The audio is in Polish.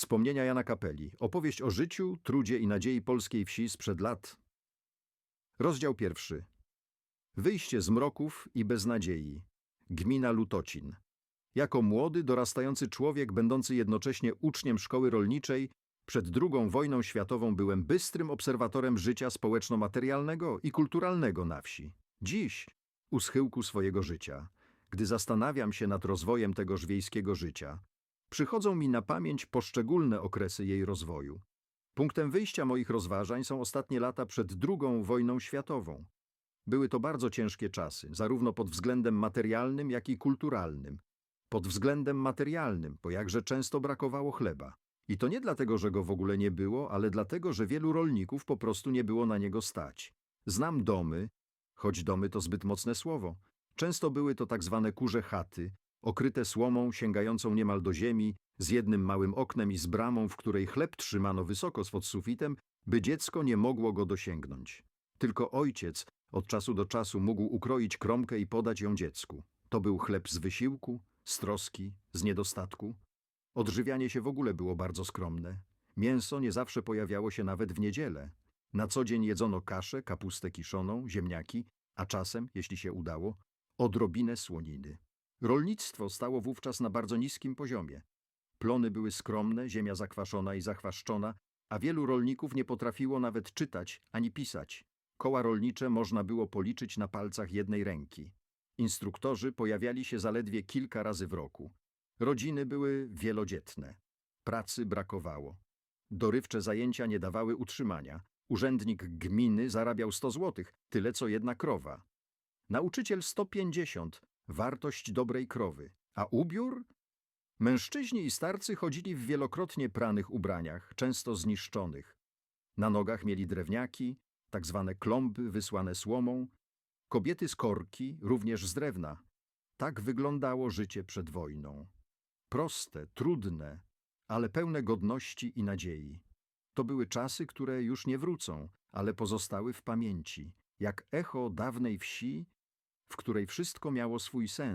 Wspomnienia Jana Kapeli. Opowieść o życiu, trudzie i nadziei polskiej wsi sprzed lat. Rozdział pierwszy. Wyjście z mroków i beznadziei. Gmina Lutocin. Jako młody, dorastający człowiek, będący jednocześnie uczniem szkoły rolniczej, przed II wojną światową byłem bystrym obserwatorem życia społeczno-materialnego i kulturalnego na wsi. Dziś, u schyłku swojego życia, gdy zastanawiam się nad rozwojem tegoż wiejskiego życia, przychodzą mi na pamięć poszczególne okresy jej rozwoju. Punktem wyjścia moich rozważań są ostatnie lata przed II wojną światową. Były to bardzo ciężkie czasy, zarówno pod względem materialnym, jak i kulturalnym. Pod względem materialnym, bo jakże często brakowało chleba. I to nie dlatego, że go w ogóle nie było, ale dlatego, że wielu rolników po prostu nie było na niego stać. Znam domy, choć domy to zbyt mocne słowo. Często były to tak zwane kurze chaty, okryte słomą sięgającą niemal do ziemi, z jednym małym oknem i z bramą, w której chleb trzymano wysoko swod sufitem, by dziecko nie mogło go dosięgnąć. Tylko ojciec od czasu do czasu mógł ukroić kromkę i podać ją dziecku. To był chleb z wysiłku, z troski, z niedostatku. Odżywianie się w ogóle było bardzo skromne. Mięso nie zawsze pojawiało się nawet w niedzielę. Na co dzień jedzono kaszę, kapustę kiszoną, ziemniaki, a czasem, jeśli się udało, odrobinę słoniny. Rolnictwo stało wówczas na bardzo niskim poziomie. Plony były skromne, ziemia zakwaszona i zachwaszczona, a wielu rolników nie potrafiło nawet czytać ani pisać. Koła rolnicze można było policzyć na palcach jednej ręki. Instruktorzy pojawiali się zaledwie kilka razy w roku. Rodziny były wielodzietne. Pracy brakowało. Dorywcze zajęcia nie dawały utrzymania. Urzędnik gminy zarabiał 100 złotych, tyle co jedna krowa. Nauczyciel 150, wartość dobrej krowy. A ubiór? Mężczyźni i starcy chodzili w wielokrotnie pranych ubraniach, często zniszczonych. Na nogach mieli drewniaki, tak zwane klomby wysłane słomą, kobiety z korki, również z drewna. Tak wyglądało życie przed wojną. Proste, trudne, ale pełne godności i nadziei. To były czasy, które już nie wrócą, ale pozostały w pamięci, jak echo dawnej wsi, w której wszystko miało swój sens.